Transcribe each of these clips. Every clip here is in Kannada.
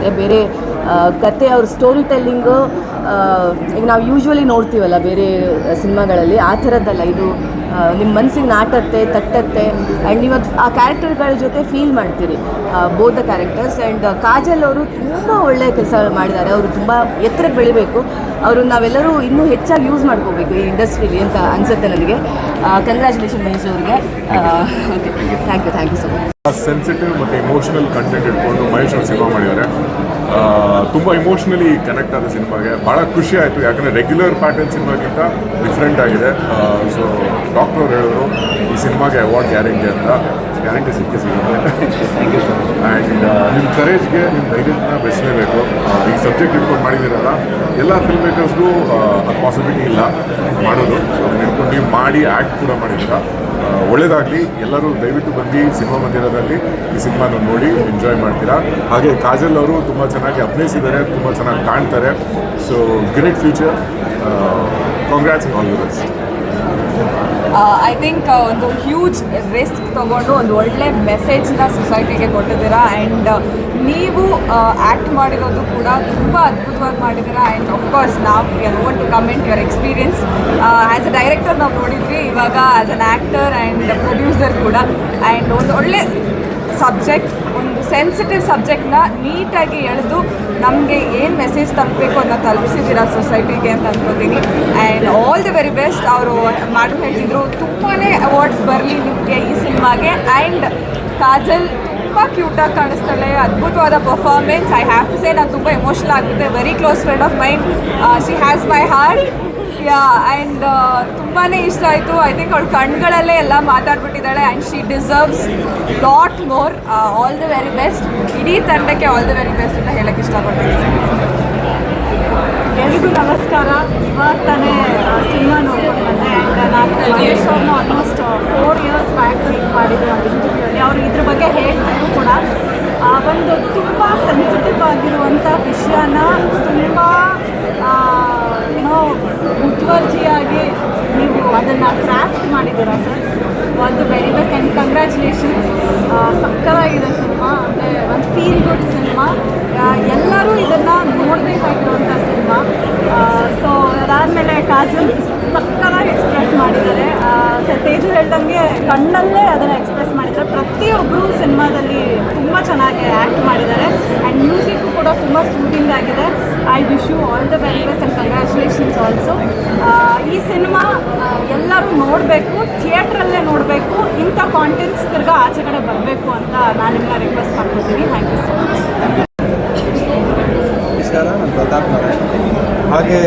ಮಾಡಿದ್ದಾರೆ ಬೇರೆ ಕತೆ ಅವ್ರ ಸ್ಟೋರಿ ಟೆಲ್ಲಿಂಗು ಈಗ ನಾವು ಯೂಶ್ವಲಿ ನೋಡ್ತೀವಲ್ಲ ಬೇರೆ ಸಿನಿಮಾಗಳಲ್ಲಿ. ಆ ಥರದ್ದಲ್ಲ. ಇದು ನಿಮ್ಮ ಮನಸ್ಸಿಗೆ ನಾಟತ್ತೆ, ತಟ್ಟತ್ತೆ ಆ್ಯಂಡ್ ಇವತ್ತು ಆ ಕ್ಯಾರೆಕ್ಟರ್ಗಳ ಜೊತೆ ಫೀಲ್ ಮಾಡ್ತೀರಿ ಬೋಧ ಕ್ಯಾರೆಕ್ಟರ್ಸ್ ಆ್ಯಂಡ್ ಕಾಜಲ್ ಅವರು ತುಂಬ ಒಳ್ಳೆಯ ಕೆಲಸ ಮಾಡಿದ್ದಾರೆ ಅವರು ತುಂಬ ಎತ್ತರಕ್ಕೆ ಬೆಳಿಬೇಕು. ಅವರು ನಾವೆಲ್ಲರೂ ಇನ್ನೂ ಹೆಚ್ಚಾಗಿ ಯೂಸ್ ಮಾಡ್ಕೋಬೇಕು ಈ ಇಂಡಸ್ಟ್ರೀಲಿ ಅಂತ ಅನಿಸುತ್ತೆ ನನಗೆ. ಕಂಗ್ರ್ಯಾಚುಲೇಷನ್ ಮಹೇಶ್ ಅವ್ರಿಗೆ. Okay thank you thank you so much sensitive ಮತ್ತು ಇಮೋಷನಲ್ ಕಂಟೆಂಟ್ ಇಟ್ಕೊಂಡು ಮಹೇಶ್ ಅವರು ಸಿನಿಮಾ ಮಾಡಿದ್ದಾರೆ ತುಂಬ ಇಮೋಷ್ನಲಿ ಕನೆಕ್ಟ್ ಆದ ಸಿನಿಮಾಗೆ ಭಾಳ ಖುಷಿ ಆಯಿತು. ಯಾಕಂದರೆ ರೆಗ್ಯುಲರ್ ಪ್ಯಾಟರ್ನ್ ಸಿನಿಮಾಗಿಂತ ಡಿಫ್ರೆಂಟ್ ಆಗಿದೆ. ಸೊ ಡಾಕ್ಟರ್ ಹೇಳಿದ್ರು ಈ ಸಿನಿಮಾಗೆ ಅವಾರ್ಡ್ ಗ್ಯಾರಂಟಿ ಅಂತ. ಗ್ಯಾರಂಟಿ ಸಿಕ್ಕೇ ಸಿಗುತ್ತೆ. ಆ್ಯಂಡ್ ನಿಮ್ಮ ಕರೇಜ್ಗೆ ನಿಮ್ಮ ಧೈರ್ಯನ ಬೆಳೆಸಲೇಬೇಕು. ಈ ಸಬ್ಜೆಕ್ಟ್ ಇಟ್ಕೊಂಡು ಮಾಡಿದ್ದೀರಲ್ಲ ಎಲ್ಲ ಫಿಲ್ಮ್ ಮೇಕರ್ಸ್ಗೂ ಅದು ಪಾಸಿಬಿಲಿಟಿ ಇಲ್ಲ ಮಾಡೋದು. ಸೊ ಇಟ್ಕೊಂಡು ನೀವು ಮಾಡಿ ಆ್ಯಕ್ಟ್ ಕೂಡ ಮಾಡಿದ್ದೀರಾ. ಒಳ್ಳೇದಾಗಲಿ. ಎಲ್ಲರೂ ದಯವಿಟ್ಟು ಬಂದು ಸಿನಿಮಾ ಮಂದಿರದಲ್ಲಿ ಈ ಸಿನಿಮಾನ ನೋಡಿ ಎಂಜಾಯ್ ಮಾಡ್ತೀರಾ. ಹಾಗೆ ಕಾಜಲ್ ಅವರು ತುಂಬ ಚೆನ್ನಾಗಿ ಅಭಿನಯಿಸಿದ್ದಾರೆ ತುಂಬ ಚೆನ್ನಾಗಿ ಕಾಣ್ತಾರೆ. So great future congrats all the best I think ಒಂದು ಹ್ಯೂಜ್ ರಿಸ್ಕ್ ತೊಗೊಂಡು ಒಂದು ಒಳ್ಳೆ ಮೆಸೇಜ್ನ ಸೊಸೈಟಿಗೆ ಕೊಟ್ಟಿದ್ದೀರಾ? ಆ್ಯಂಡ್ ನೀವು ಆ್ಯಕ್ಟ್ ಮಾಡಿರೋದು ಕೂಡ ತುಂಬ ಅದ್ಭುತವಾಗಿ ಮಾಡಿದ್ದೀರಾ? ಆ್ಯಂಡ್ ಅಫ್ಕೋರ್ಸ್ ನಾವು you want to comment your experience as a director ನಾವು ನೋಡಿದ್ವಿ, ಇವಾಗ as an actor and producer ಕೂಡ. ಆ್ಯಂಡ್ ಒಂದು ಒಳ್ಳೆ ಸಬ್ಜೆಕ್ಟ್ ಒಂದು ಸೆನ್ಸಿಟಿವ್ ಸಬ್ಜೆಕ್ಟ್ನ ನೀಟಾಗಿ ಎಳೆದು ನಮಗೆ ಏನು ಮೆಸೇಜ್ ತಲುಪಬೇಕು ಅಂತ ತಲುಪಿಸಿದ್ದೀರಾ ಸೊಸೈಟಿಗೆ ಅಂತ ಅನ್ಕೋತೀನಿ. And all the very best ಅವರು ಮಾಡು ಹೇಳ್ತಿದ್ರು ತುಂಬಾ ಅವಾರ್ಡ್ಸ್ ಬರಲಿ ನಿಮಗೆ ಈ ಸಿನಿಮಾಗೆ. ಆ್ಯಂಡ್ ಕಾಜಲ್ ತುಂಬ ಕ್ಯೂಟಾಗಿ ಕಾಣಿಸ್ತಾಳೆ. ಅದ್ಭುತವಾದ performance I have to say ನಾನು ತುಂಬ ಎಮೋಷನಲ್ ಆಗುತ್ತೆ very close friend of mind she has my heart yeah and ತುಂಬಾ ಇಷ್ಟ ಆಯಿತು. ಐ ಥಿಂಕ್ ಅವಳ ಕಣ್ಗಳಲ್ಲೇ ಎಲ್ಲ ಮಾತಾಡ್ಬಿಟ್ಟಿದ್ದಾಳೆ and she deserves lot more all the very best ಇಡೀ ತಂಡಕ್ಕೆ ಆಲ್ ದ ವೆರಿ ಬೆಸ್ಟ್ ಅಂತ ಹೇಳಕ್ಕೆ ಇಷ್ಟಪಡ್ತೀನಿ. ಎಲ್ರಿಗೂ ನಮಸ್ಕಾರ. ಇವಾಗ ತಾನೇ ಸಿನಿಮಾ ನೋಡ್ಕೊಂಡು ಬಂದೆ. ಆ್ಯಂಡ್ ನಾನು ಮಹೇಶ್ ಅವ್ರನ್ನ almost four years back meet ಮಾಡಿದ್ರು ಒಂದು ಅವರು ಇದ್ರ ಬಗ್ಗೆ ಹೇಳ್ತಿದ್ರು ಕೂಡ. ಒಂದು ತುಂಬ ಸೆನ್ಸಿಟಿವ್ ಆಗಿರುವಂಥ ವಿಷಯನ ತುಂಬ ಏನೋ ಮುತುವರ್ಜಿಯಾಗಿ ನೀವು ಅದನ್ನು ಕ್ರಾಫ್ಟ್ ಮಾಡಿದ್ದೀರಾ ಸರ್ ಒಂದು ವೆರಿ ಬೆಸ್ಟ್ ಆ್ಯಂಡ್ ಕಂಗ್ರ್ಯಾಚುಲೇಷನ್ಸ್ ಸಕ್ಕತ್ತಾಗಿದೆ ಸಿನಿಮಾ. ಅಂದರೆ ಒಂದು ಫೀಲ್ ಗುಡ್ ಸಿನಿಮಾ. ಎಲ್ಲರೂ ಇದನ್ನು ನೋಡಬೇಕಾಗಿರುವಂಥ ಸಿನಿಮಾ. ಸೊ ಅದಾದಮೇಲೆ ಕಾಜಲ್ ಸಕ್ಕತ್ತಾಗಿ ಎಕ್ಸ್ಪ್ರೆಸ್ ಮಾಡಿದ್ದಾರೆ. ತೇಜು ಹೇಳ್ದಂಗೆ ಕಣ್ಣಲ್ಲೇ ಅದನ್ನು ಎಕ್ಸ್ಪ್ರೆಸ್ ಮಾಡಿದ್ದಾರೆ. ಪ್ರತಿಯೊಬ್ಬರು ಸಿನಿಮಾದಲ್ಲಿ ತುಂಬ ಚೆನ್ನಾಗಿ ಆ್ಯಕ್ಟ್ ಮಾಡಿದ್ದಾರೆ ಆ್ಯಂಡ್ ಮ್ಯೂಸಿಕ್ಕು ಕೂಡ ತುಂಬ ಸೂದಿಂಗ್ ಆಗಿದೆ I wish you all the very best and congratulations also ಈ ಸಿನಿಮಾ ಎಲ್ಲರೂ ನೋಡಬೇಕು ಥಿಯೇಟ್ರಲ್ಲೇ ನೋಡಬೇಕು, ಇಂಥ ಕಾಂಟೆಂಟ್ಸ್ ತಿರ್ಗಾ ಆಚೆ ಕಡೆ ಬರಬೇಕು ಅಂತ ನಾನು ನಿಮ್ಮನ್ನ ರಿಕ್ವೆಸ್ಟ್ ಮಾಡ್ಕೊತೀನಿ ಥ್ಯಾಂಕ್ ಯು ಸೊ ಮಚ್ ನಾನು ಹಾಗೆ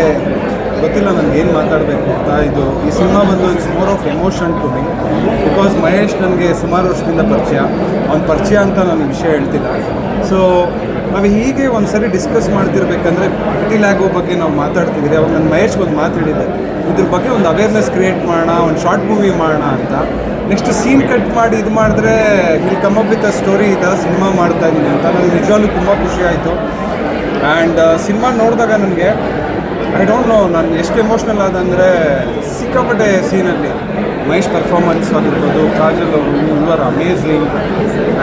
ಗೊತ್ತಿಲ್ಲ ನನಗೆ ಏನು ಮಾತಾಡಬೇಕು ಅಂತ, ಇದು ಈ ಸಿನಿಮಾ ಬಂದು it's more of emotion to me because Mahesh ನನಗೆ ಸುಮಾರು ವರ್ಷದಿಂದ ಪರಿಚಯ. ಅವ್ನ ಪರಿಚಯ ಅಂತ ನಾನು ವಿಷಯ ಹೇಳ್ತಿಲ್ಲ. ಸೊ ನಾವು ಹೀಗೆ ಒಂದು ಸರಿ ಡಿಸ್ಕಸ್ ಮಾಡ್ತಿರ್ಬೇಕಂದ್ರೆ ಪಿಟಿ ಲ್ಯಾಗೋ ಬಗ್ಗೆ ನಾವು ಮಾತಾಡ್ತಿದ್ದೀವಿ ಅವಾಗ ನಾನು ಮಹೇಶ್ಗೆ ಒಂದು ಮಾತು ಹೇಳಿದ್ದೆ. ಇದ್ರ ಬಗ್ಗೆ ಒಂದು ಅವೇರ್ನೆಸ್ ಕ್ರಿಯೇಟ್ ಮಾಡೋಣ, ಒಂದು ಶಾರ್ಟ್ ಮೂವಿ ಮಾಡೋಣ ಅಂತ. ನೆಕ್ಸ್ಟ್ ಸೀನ್ ಕಟ್ ಮಾಡಿ ಇದು ಮಾಡಿದ್ರೆ ಇಲ್ಲಿ ವಿತ್ ಅ ಸ್ಟೋರಿ ಈ ಥರ ಸಿನಿಮಾ ಮಾಡ್ತಾ ಇದ್ದೀನಿ ಅಂತ. ನನಗೆ ನಿಜವಾಗ್ಲೂ ತುಂಬ ಖುಷಿ ಆಯಿತು. ಆ್ಯಂಡ್ ಸಿನಿಮಾ ನೋಡಿದಾಗ ನನಗೆ ಐ ಡೋಂಟ್ ನೋ ನಾನು ಎಷ್ಟು ಎಮೋಷ್ನಲ್ ಆದಂದರೆ ಸಿಕ್ಕಾಪಟ್ಟೆ ಸೀನಲ್ಲಿ ಮಹೇಶ್ ಪರ್ಫಾರ್ಮೆನ್ಸ್ ಆಗಿರ್ಬೋದು ಕಾಜಲ್ ಅವರು ಇವರು ಅಮೇಝಿಂಗ್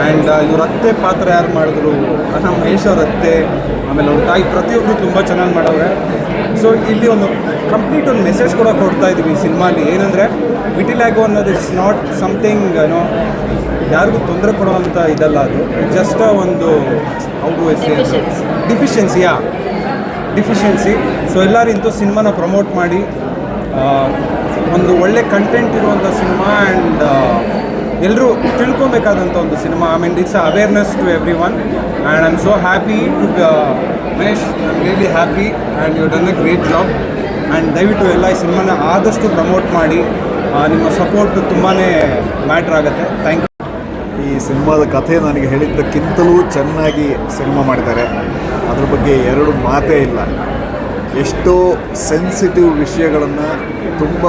ಆ್ಯಂಡ್ ಇವ್ರ ಅತ್ತೆ ಪಾತ್ರ ಯಾರು ಮಾಡಿದ್ರು? ನಮ್ಮ ಮಹೇಶ್ ಅವ್ರ ಅತ್ತೆ ಆಮೇಲೆ ಅವ್ರ ತಾಯಿ ಪ್ರತಿಯೊಬ್ಬರು ತುಂಬ ಚೆನ್ನಾಗಿ ಮಾಡವ್ರೆ. ಸೊ ಇಲ್ಲಿ ಒಂದು ಕಂಪ್ಲೀಟ್ ಒಂದು ಮೆಸೇಜ್ ಕೂಡ ಕೊಡ್ತಾ ಇದ್ದೀವಿ ಈ ಸಿನಿಮಾಲಿ. ಏನಂದರೆ ವಿಟಿಲ್ಯಾಗೋ ಅನ್ನೋದು ಇಟ್ಸ್ ನಾಟ್ ಸಮಥಿಂಗ್ ಏನೋ ಯಾರಿಗೂ ತೊಂದರೆ ಕೊಡುವಂಥ ಇದಲ್ಲ ಅದು. ಜಸ್ಟ್ ಒಂದು ಅವರು ಡಿಫಿಷಿಯನ್ಸಿಯಾ ಡಿಫಿಷಿಯನ್ಸಿ ಸೊ ಎಲ್ಲರೂ ಇಂಥ ಸಿನಿಮಾನ ಪ್ರಮೋಟ್ ಮಾಡಿ ಒಂದು ಒಳ್ಳೆ ಕಂಟೆಂಟ್ ಇರುವಂಥ ಸಿನಿಮಾ ಆ್ಯಂಡ್ ಎಲ್ಲರೂ ತಿಳ್ಕೊಬೇಕಾದಂಥ ಒಂದು cinema I mean it's awareness to everyone and I am so happy to Mahesh I am really happy and you done a great job and ದಯವಿಟ್ಟು ಎಲ್ಲ ಈ ಸಿನಿಮಾನ ಆದಷ್ಟು ಪ್ರಮೋಟ್ ಮಾಡಿ. ನಿಮ್ಮ ಸಪೋರ್ಟ್ ತುಂಬಾ ಮ್ಯಾಟ್ರ್ ಆಗುತ್ತೆ. ಥ್ಯಾಂಕ್ ಯು ಈ ಸಿನಿಮಾದ ಕಥೆ ನನಗೆ ಹೇಳಿದ್ದಕ್ಕಿಂತಲೂ ಚೆನ್ನಾಗಿ ಸಿನಿಮಾ ಮಾಡಿದ್ದಾರೆ. ಅದ್ರ ಬಗ್ಗೆ ಎರಡು ಮಾತೇ ಇಲ್ಲ. ಎಷ್ಟೋ ಸೆನ್ಸಿಟಿವ್ ವಿಷಯಗಳನ್ನು ತುಂಬ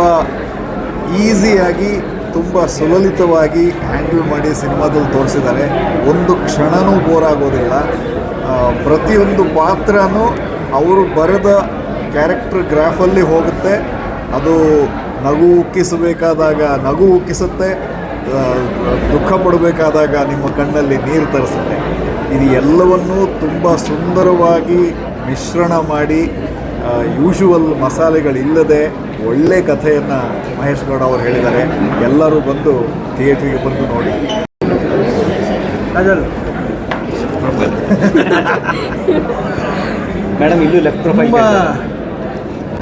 ಈಸಿಯಾಗಿ, ತುಂಬ ಸುಲಲಿತವಾಗಿ ಹ್ಯಾಂಡಲ್ ಮಾಡಿ ಸಿನಿಮಾದಲ್ಲಿ ತೋರಿಸಿದ್ದಾರೆ. ಒಂದು ಕ್ಷಣನೂ ಬೋರ್ ಆಗೋದಿಲ್ಲ. ಪ್ರತಿಯೊಂದು ಪಾತ್ರನೂ ಅವರು ಬರೆದ ಕ್ಯಾರೆಕ್ಟರ್ ಗ್ರಾಫಲ್ಲಿ ಹೋಗುತ್ತೆ. ಅದು ನಗು ಉಕ್ಕಿಸಬೇಕಾದಾಗ ನಗು ಉಕ್ಕಿಸುತ್ತೆ. ದುಃಖ ಪಡಬೇಕಾದಾಗ ನಿಮ್ಮ ಕಣ್ಣಲ್ಲಿ ನೀರು ತರಿಸುತ್ತೆ. ಇದು ಎಲ್ಲವನ್ನೂ ತುಂಬ ಸುಂದರವಾಗಿ ಮಿಶ್ರಣ ಮಾಡಿ ಯೂಶುವಲ್ ಮಸಾಲೆಗಳಿಲ್ಲದೆ ಒಳ್ಳೆ ಕಥೆಯನ್ನು ಮಹೇಶ್ ಗೌಡ ಅವರು ಹೇಳಿದ್ದಾರೆ. ಎಲ್ಲರೂ ಬಂದು ಥಿಯೇಟ್ರಿಗೆ ಬಂದು ನೋಡಿ. ಮೇಡಮ್ ಇಲ್ಲೂ ಲೆಫ್ಟ್ ತುಂಬ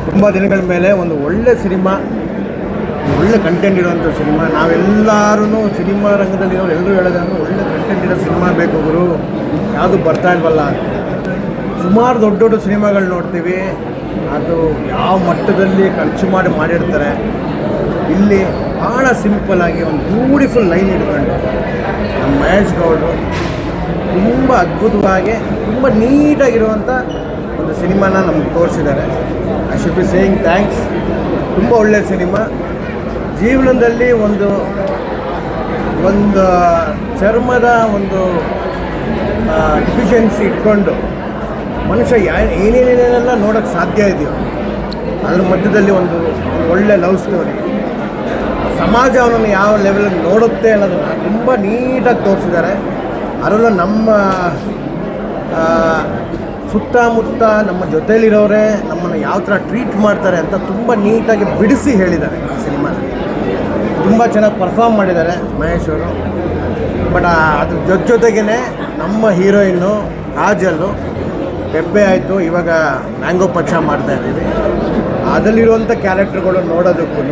ತುಂಬ ದಿನಗಳ ಮೇಲೆ ಒಂದು ಒಳ್ಳೆ ಸಿನಿಮಾ ಒಳ್ಳೆ ಕಂಟೆಂಟ್ ಇರುವಂಥ ಸಿನಿಮಾ. ನಾವೆಲ್ಲರೂ ಸಿನಿಮಾ ರಂಗದಲ್ಲಿ ಇರೋರು ಎಲ್ಲರೂ ಹೇಳೋದಂದ್ರೆ ಒಳ್ಳೆ ಕಂಟೆಂಟ್ ಇರೋ ಸಿನಿಮಾ ಬೇಕು ಗುರು. ಯಾವುದು ಬರ್ತಾ ಇಲ್ವಲ್ಲ ಅಂತ. ಸುಮಾರು ದೊಡ್ಡ ದೊಡ್ಡ ಸಿನಿಮಾಗಳು ನೋಡ್ತೀವಿ. ಅದು ಯಾವ ಮಟ್ಟದಲ್ಲಿ ಖರ್ಚು ಮಾಡಿ ಮಾಡಿರ್ತಾರೆ, ಇಲ್ಲಿ ಭಾಳ ಸಿಂಪಲ್ ಆಗಿ ಒಂದು ಬ್ಯೂಟಿಫುಲ್ ಲೈನ್ ಇಟ್ಕೊಂಡು ನಮ್ಮ ಮಹೇಶ್ ಗೌಡರು ತುಂಬ ಅದ್ಭುತವಾಗಿ, ತುಂಬ ನೀಟಾಗಿರುವಂಥ ಒಂದು ಸಿನಿಮಾನ ನಮ್ಗೆ ತೋರಿಸಿದ್ದಾರೆ. I should be saying thanks ತುಂಬ ಒಳ್ಳೆಯ ಸಿನಿಮಾ. ಜೀವನದಲ್ಲಿ ಒಂದು ಒಂದು ಚರ್ಮದ ಒಂದು ಡಿಫಿಷಿಯನ್ಸಿ ಇಟ್ಕೊಂಡು ಮನುಷ್ಯ ಯಾ, ಏನೇನೇನೆಲ್ಲ ನೋಡೋಕ್ಕೆ ಸಾಧ್ಯ ಇದೆಯೋ, ಅದ್ರ ಮಧ್ಯದಲ್ಲಿ ಒಂದು ಒಳ್ಳೆ ಲವ್ ಸ್ಟೋರಿ ಸಮಾಜ ಅವನನ್ನು ಯಾವ ಲೆವೆಲಲ್ಲಿ ನೋಡುತ್ತೆ ಅನ್ನೋದನ್ನು ತುಂಬ ನೀಟಾಗಿ ತೋರಿಸಿದ್ದಾರೆ. ಅದರಲ್ಲೂ ನಮ್ಮ ಸುತ್ತಮುತ್ತ ನಮ್ಮ ಜೊತೆಯಲ್ಲಿರೋರೆ ನಮ್ಮನ್ನು ಯಾವ ಥರ ಟ್ರೀಟ್ ಮಾಡ್ತಾರೆ ಅಂತ ತುಂಬ ನೀಟಾಗಿ ಬಿಡಿಸಿ ಹೇಳಿದ್ದಾರೆ ಆ ತುಂಬ ಚೆನ್ನಾಗಿ ಪರ್ಫಾರ್ಮ್ ಮಾಡಿದ್ದಾರೆ ಮಹೇಶ್ ಅವರು. ಬಟ್ ಅದ್ರ ಜೊತೆ ಜೊತೆಗೇ ನಮ್ಮ ಹೀರೋಯಿನ್ನು ಕಾಜಲ್ಲು ಪೆಪ್ಪೆ ಆಯಿತು, ಇವಾಗ ಮ್ಯಾಂಗೋ ಪಕ್ಷ ಮಾಡ್ತಾ ಇದ್ದೀವಿ. ಅದರಲ್ಲಿರುವಂಥ ಕ್ಯಾರೆಕ್ಟರ್ಗಳು ನೋಡೋದಕ್ಕೂ,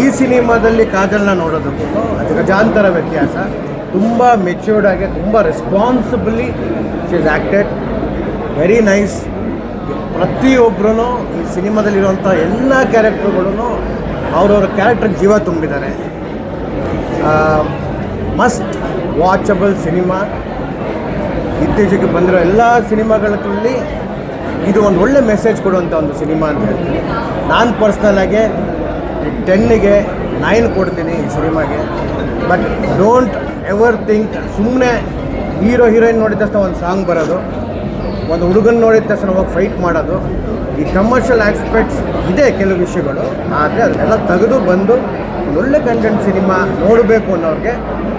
ಈ ಸಿನಿಮಾದಲ್ಲಿ ಕಾಜಲ್ನ ನೋಡೋದಕ್ಕೂ ಅದು ಗಜಾಂತರ ವ್ಯತ್ಯಾಸ. ತುಂಬ ಮೆಚ್ಯೂರ್ಡ್ ಆಗಿ, ತುಂಬ responsibly is acted very nice ಪ್ರತಿಯೊಬ್ಬರೂ ಈ ಸಿನಿಮಾದಲ್ಲಿರುವಂಥ ಎಲ್ಲ ಕ್ಯಾರೆಕ್ಟರ್ಗಳೂ ಅವ್ರವ್ರ ಕ್ಯಾರೆಕ್ಟರ್ ಜೀವ ತುಂಬಿದ್ದಾರೆ. ಮಸ್ಟ್ ವಾಚಬಲ್ ಸಿನಿಮಾ ಇತ್ತೀಚೆಗೆ ಬಂದಿರೋ ಎಲ್ಲ ಸಿನಿಮಾಗಳಲ್ಲಿ ಇದು ಒಂದು ಒಳ್ಳೆ ಮೆಸೇಜ್ ಕೊಡುವಂಥ ಒಂದು ಸಿನಿಮಾ ಅಂತ ಹೇಳ್ತೀನಿ. ನಾನು ಪರ್ಸ್ನಲಾಗಿ ಟೆನ್ನಿಗೆ ನೈನ್ ಕೊಡ್ತೀನಿ ಈ ಸಿನಿಮಾಗೆ. ಬಟ್ ಡೋಂಟ್ ಎವರ್ ಥಿಂಕ್ ಸುಮ್ಮನೆ ಹೀರೋ ಹೀರೋಯಿನ್ ನೋಡಿದ ತಕ್ಷಣ ಒಂದು ಸಾಂಗ್ ಬರೋದು. ಒಂದು ಹುಡುಗನ ನೋಡಿದ ತಕ್ಷಣ ಹೋಗಿ ಫೈಟ್ ಮಾಡೋದು. ಈ ಕಮರ್ಷಿಯಲ್ ಆಸ್ಪೆಕ್ಟ್ಸ್ ಇದೆ ಕೆಲವು ವಿಷಯಗಳು. ಆದರೆ ಅದನ್ನೆಲ್ಲ ತೆಗೆದು ಬಂದು ಒಳ್ಳೆ ಕಂಟೆಂಟ್ ಸಿನಿಮಾ ನೋಡಬೇಕು ಅನ್ನೋರಿಗೆ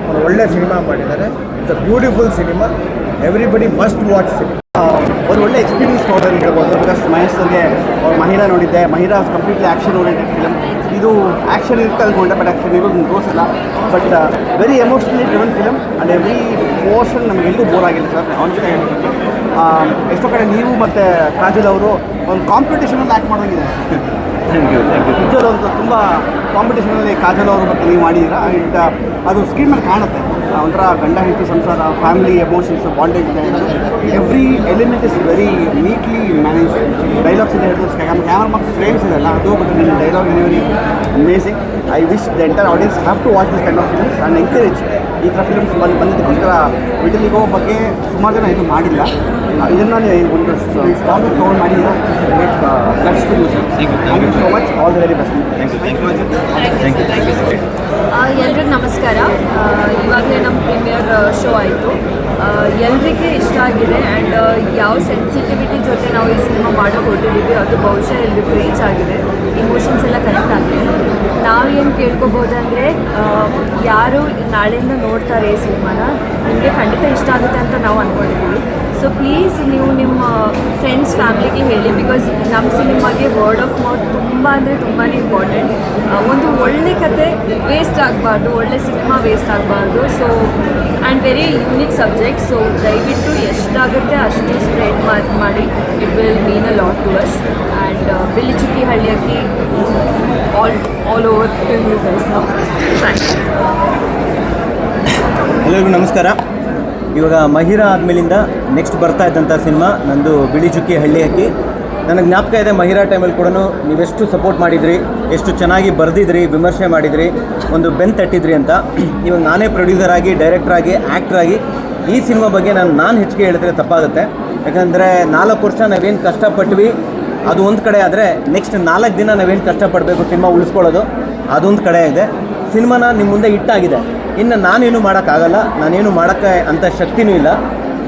ಒಂದು ಒಳ್ಳೆ ಸಿನಿಮಾ ಮಾಡಿದ್ದಾರೆ. It's a beautiful cinema everybody must watch city ಒಂದು ಒಳ್ಳೆ ಎಕ್ಸ್ಪೀರಿಯನ್ಸ್ ನೋಡೋದು ಹೇಳ್ಬೋದು. ಬಿಕಾಸ್ ಮಹೇಶ್ ಸರ್ಗೆ ಅವ್ರು ಮಹಿಳಾ ನೋಡಿದ್ದೆ. Mahila completely action oriented film ಇದು ಆ್ಯಕ್ಷನ್ ಇರುತ್ತೆ ಅಂದ್ಕೊಂಡೆ ಬಟ್ ಆ್ಯಕ್ಷನ್ ಇವಾಗ ತೋರಿಸಲ್ಲ but very emotionally driven film and every portion ನಮ್ಗೆ ಎಲ್ಲೂ ಬೋರ್ ಆಗಿಲ್ಲ ಸರ್ ಅವನಿಗೆ ಹೇಳ್ತೀನಿ ಎಷ್ಟೋ ಕಡೆ ನೀವು ಮತ್ತು ಕಾಜಲ್ ಅವರು ಒಂದು ಕಾಂಪಿಟೇಷನಲ್ಲಿ ಆ್ಯಕ್ಟ್ ಮಾಡೋಂಗಿದೆ ನಿಜವಾದ ಒಂದು ತುಂಬ ಕಾಂಪಿಟೇಷನಲ್ಲಿ ಕಾಜಲ್ ಅವರು ಮತ್ತು ನೀವು ಮಾಡಿದ್ದೀರಾ? ಆ್ಯಂಡ್ ಅದು ಸ್ಕ್ರೀನ್ ಮೇಲೆ ಕಾಣುತ್ತೆ. ಒಂಥರ ಗಂಡ, ಹೆಂಡತಿ, ಸಂಸಾರ ಫ್ಯಾಮಿಲಿ ಎಮೋಷನ್ಸ್ ಬಾಂಡೇಜ್ ಇದೆ every element is very neatly manage dialogues ಇದೆ ಹೇಳಿದ್ರೆ ಕ್ಯಾಮ್ರಾ ಮತ್ತು ಫ್ರೇಮ್ಸ್ ಇದೆಲ್ಲ ಅದು ಬಟ್ ನಿಮ್ಮ dialogue delivery amazing I wish the entire audience have to watch this kind of films and encourage ಈ ಥರ ಫಿಲ್ಮ್ಸ್ ಬಂದು ಬಂದಿದ್ದಕ್ಕೋಸ್ಕರ ವಿಟಲಿಗೋ ಬಗ್ಗೆ ಸುಮಾರು ಜನ ಇದು ಮಾಡಿಲ್ಲ. ಇದನ್ನು ಒಂದು ಸ್ಟಾಪ್ ತೊಗೊಂಡು ಮಾಡಿ to use thank you so much all the very best ಎಲ್ರಿಗೂ ನಮಸ್ಕಾರ. ಇವಾಗಲೇ ನಮ್ಮ ಪ್ರೀಮಿಯರ್ ಶೋ ಆಯಿತು. ಎಲ್ರಿಗೆ ಇಷ್ಟ ಆಗಿದೆ ಆ್ಯಂಡ್ ಯಾವ ಸೆನ್ಸಿಟಿವಿಟಿ ಜೊತೆ ನಾವು ಈ ಸಿನಿಮಾ ಮಾಡೋಕೆ ಹೊರಟಿದ್ದೀವಿ ಅದು ಬಹುಶಃ ಎಲ್ರಿಗೂ ರೀಚ್ ಆಗಿದೆ. ಇಮೋಷನ್ಸ್ ಎಲ್ಲ ಕನೆಕ್ಟ್ ಆಗಿದೆ. ನಾವೇನು ಕೇಳ್ಕೊಬೋದಂದರೆ ಯಾರು ನಾಳೆಯಿಂದ ನೋಡ್ತಾರೆ ಈ ಸಿನಿಮಾನ, ನಿಮಗೆ ಖಂಡಿತ ಇಷ್ಟ ಆಗುತ್ತೆ ಅಂತ ನಾವು ಅಂದ್ಕೊಂಡಿದ್ದೀವಿ ಸೊ ಪ್ಲೀಸ್ ನೀವು ನಿಮ್ಮ ಫ್ರೆಂಡ್ಸ್ ಫ್ಯಾಮ್ಲಿಗೆ ಹೇಳಿ ಬಿಕಾಸ್ ನಮ್ಮ ಸಿನಿಮಾಗೆ ವರ್ಡ್ ಆಫ್ ಮೌತ್ ತುಂಬ ಅಂದರೆ ತುಂಬಾ ಇಂಪಾರ್ಟೆಂಟ್ ಒಂದು ಒಳ್ಳೆ ಕತೆ ವೇಸ್ಟ್ ಆಗಬಾರ್ದು, ಒಳ್ಳೆ ಸಿನಿಮಾ ವೇಸ್ಟ್ ಆಗಬಾರ್ದು. So and very unique subject so ದಯವಿಟ್ಟು ಎಷ್ಟಾಗುತ್ತೆ ಅಷ್ಟು ಸ್ಪ್ರೆಡ್ ಮಾಡಿ it will mean a lot to us and Bili Chukki ಹಳ್ಳಿಯಾಗಿ all over over you guys now. Thanks. ಎಲ್ಲರಿಗೂ ನಮಸ್ಕಾರ ಇವಾಗ ಮಹಿರಾ ಆದಮೇಲಿಂದ ನೆಕ್ಸ್ಟ್ ಬರ್ತಾ ಇದ್ದಂಥ ಸಿನಿಮಾ ನಂದು ಬಿಳಿ ಚುಕ್ಕಿ ಹಳ್ಳಿ ಹಕ್ಕಿ ನನಗೆ ಜ್ಞಾಪಕ ಇದೆ ಮಹಿರಾ ಟೈಮಲ್ಲಿ ಕೂಡ ನೀವೆಷ್ಟು ಸಪೋರ್ಟ್ ಮಾಡಿದ್ರಿ, ಎಷ್ಟು ಚೆನ್ನಾಗಿ ಬರೆದಿದ್ರಿ, ವಿಮರ್ಶೆ ಮಾಡಿದ್ರಿ, ಒಂದು ಬೆನ್ ತಟ್ಟಿದ್ರಿ ಅಂತ ಇವಾಗ ನಾನೇ ಪ್ರೊಡ್ಯೂಸರ್ ಆಗಿ ಡೈರೆಕ್ಟರ್ ಆಗಿ ಆ್ಯಕ್ಟರ್ ಆಗಿ ಈ ಸಿನಿಮಾ ಬಗ್ಗೆ ನಾನು ನಾನು ಹೆಚ್ಚಿಗೆ ಹೇಳಿದ್ರೆ ತಪ್ಪಾಗುತ್ತೆ ಯಾಕಂದರೆ ನಾಲ್ಕು ವರ್ಷ ನಾವೇನು ಕಷ್ಟಪಟ್ವಿ ಅದು ಒಂದು ಕಡೆ ಆದರೆ ನೆಕ್ಸ್ಟ್ ನಾಲ್ಕು ದಿನ ನಾವೇನು ಕಷ್ಟಪಡಬೇಕು ಸಿನಿಮಾ ಉಳಿಸ್ಕೊಳ್ಳೋದು, ಅದೊಂದು ಕಡೆ ಇದೆ. ಸಿನಿಮಾನ ನಿಮ್ಮ ಮುಂದೆ ಇಟ್ಟಾಗಿದೆ ಇನ್ನು ನಾನೇನು ಮಾಡೋಕ್ಕಾಗಲ್ಲ ನಾನೇನು ಮಾಡೋಕ್ಕೆ ಅಂಥ ಶಕ್ತಿನೂ ಇಲ್ಲ.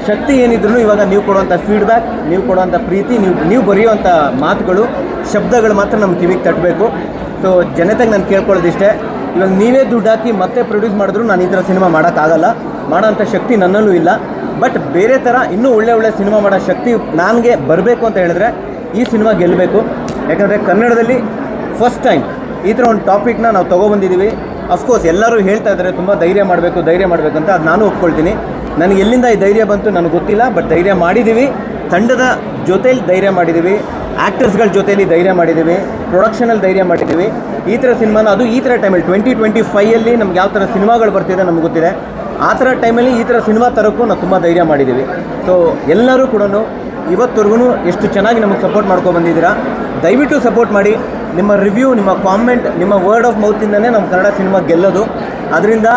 ಶಕ್ತಿ ಏನಿದ್ರು ಇವಾಗ ನೀವು ಕೊಡುವಂಥ ಫೀಡ್ಬ್ಯಾಕ್ ನೀವು ಕೊಡುವಂಥ ಪ್ರೀತಿ, ನೀವು ನೀವು ಬರೆಯುವಂಥ ಮಾತುಗಳು, ಶಬ್ದಗಳು ಮಾತ್ರ ನಮ್ಮ ಕಿವಿಗೆ ತಟ್ಟಬೇಕು ಸೊ ಜನತೆಗೆ ನಾನು ಕೇಳ್ಕೊಳ್ಳೋದಿಷ್ಟೇ, ಇವಾಗ ನೀವೇ ದುಡ್ಡು ಹಾಕಿ ಮತ್ತೆ ಪ್ರೊಡ್ಯೂಸ್ ಮಾಡಿದ್ರು ನಾನು ಈ ಥರ ಸಿನಿಮಾ ಮಾಡೋಕ್ಕಾಗಲ್ಲ ಮಾಡೋಂಥ ಶಕ್ತಿ ನನ್ನಲ್ಲೂ ಇಲ್ಲ. ಬಟ್ ಬೇರೆ ಥರ ಇನ್ನೂ ಒಳ್ಳೆ ಒಳ್ಳೆ ಸಿನಿಮಾ ಮಾಡೋ ಶಕ್ತಿ ನನಗೆ ಬರಬೇಕು ಅಂತ ಹೇಳಿದ್ರೆ ಈ ಸಿನಿಮಾ ಗೆಲ್ಲಬೇಕು. ಯಾಕಂದರೆ ಕನ್ನಡದಲ್ಲಿ ಫಸ್ಟ್ ಟೈಮ್ ಈ ಥರ ಒಂದು ಟಾಪಿಕ್ನ ನಾವು ತೊಗೊಬಂದಿದ್ದೀವಿ. ಅಫ್ಕೋರ್ಸ್ ಎಲ್ಲರೂ ಹೇಳ್ತಾ ಇದ್ದಾರೆ, ತುಂಬ ಧೈರ್ಯ ಮಾಡಬೇಕು ಧೈರ್ಯ ಮಾಡಬೇಕು ಅಂತ, ಅದು ನಾನು ಒಪ್ಕೊಳ್ತೀನಿ. ನನಗೆ ಎಲ್ಲಿಂದ ಈ ಧೈರ್ಯ ಬಂತು ನನಗೆ ಗೊತ್ತಿಲ್ಲ ಬಟ್ ಧೈರ್ಯ ಮಾಡಿದ್ದೀವಿ. ತಂಡದ ಜೊತೆಯಲ್ಲಿ ಧೈರ್ಯ ಮಾಡಿದ್ದೀವಿ. ಆ್ಯಕ್ಟರ್ಸ್ಗಳ ಜೊತೆಯಲ್ಲಿ ಧೈರ್ಯ ಮಾಡಿದ್ದೀವಿ. ಪ್ರೊಡಕ್ಷನಲ್ಲಿ ಧೈರ್ಯ ಮಾಡಿದ್ದೀವಿ. ಈ ಥರ ಸಿನಿಮಾನ, ಅದು ಈ ಥರ ಟೈಮಲ್ಲಿ ಟ್ವೆಂಟಿ ಟ್ವೆಂಟಿ ಫೈಯಲ್ಲಿ ನಮ್ಗೆ ಯಾವ ಥರ ಸಿನಿಮಾಗಳು ಬರ್ತಿದೆ ನಮ್ಗೆ ಗೊತ್ತಿದೆ. ಆ ಥರ ಟೈಮಲ್ಲಿ ಈ ಥರ ಸಿನಿಮಾ ತರೋಕ್ಕೂ ನಾವು ತುಂಬ ಧೈರ್ಯ ಮಾಡಿದ್ದೀವಿ. ಸೊ ಎಲ್ಲರೂ ಕೂಡ ಇವತ್ತವರೆಗೂ ಎಷ್ಟು ಚೆನ್ನಾಗಿ ನಮಗೆ ಸಪೋರ್ಟ್ ಮಾಡ್ಕೊಂಡು ಬಂದಿದ್ದೀರಾ? ದಯವಿಟ್ಟು ಸಪೋರ್ಟ್ ಮಾಡಿ. ನಿಮ್ಮ ರಿವ್ಯೂ ನಿಮ್ಮ ಕಾಮೆಂಟ್ ನಿಮ್ಮ ವರ್ಡ್ ಆಫ್ ಮೌತಿಂದನೇ ನಮ್ಮ ಕನ್ನಡ ಸಿನಿಮಾ ಗೆಲ್ಲೋದು. ಅದರಿಂದ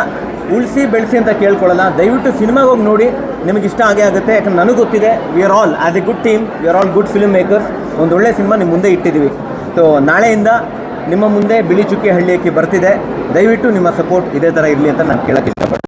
ಉಳಿಸಿ ಬೆಳೆಸಿ ಅಂತ ಕೇಳ್ಕೊಳ್ಳಲ್ಲ. ದಯವಿಟ್ಟು ಸಿನಿಮಾಗೆ ಹೋಗಿ ನೋಡಿ. ನಿಮಗೆ ಇಷ್ಟ ಆಗೇ ಆಗುತ್ತೆ. ಯಾಕಂದ್ರೆ ನನಗೆ ಗೊತ್ತಿದೆ we are all as a good team we are all good film makers ಒಂದು ಒಳ್ಳೆ ಸಿನಿಮಾ ನಿಮ್ಮ ಮುಂದೆ ಇಟ್ಟಿದ್ದೀವಿ. ಸೊ ನಾಳೆಯಿಂದ ನಿಮ್ಮ ಮುಂದೆ ಬಿಳಿ ಚುಕ್ಕಿ ಹಳ್ಳಿಯಕ್ಕೆ ಬರ್ತಿದೆ. ದಯವಿಟ್ಟು ನಿಮ್ಮ ಸಪೋರ್ಟ್ ಇದೇ ಥರ ಇರಲಿ ಅಂತ ನಾನು ಕೇಳೋಕ್ಕೆ ಇಷ್ಟಪಡ್ತೀನಿ.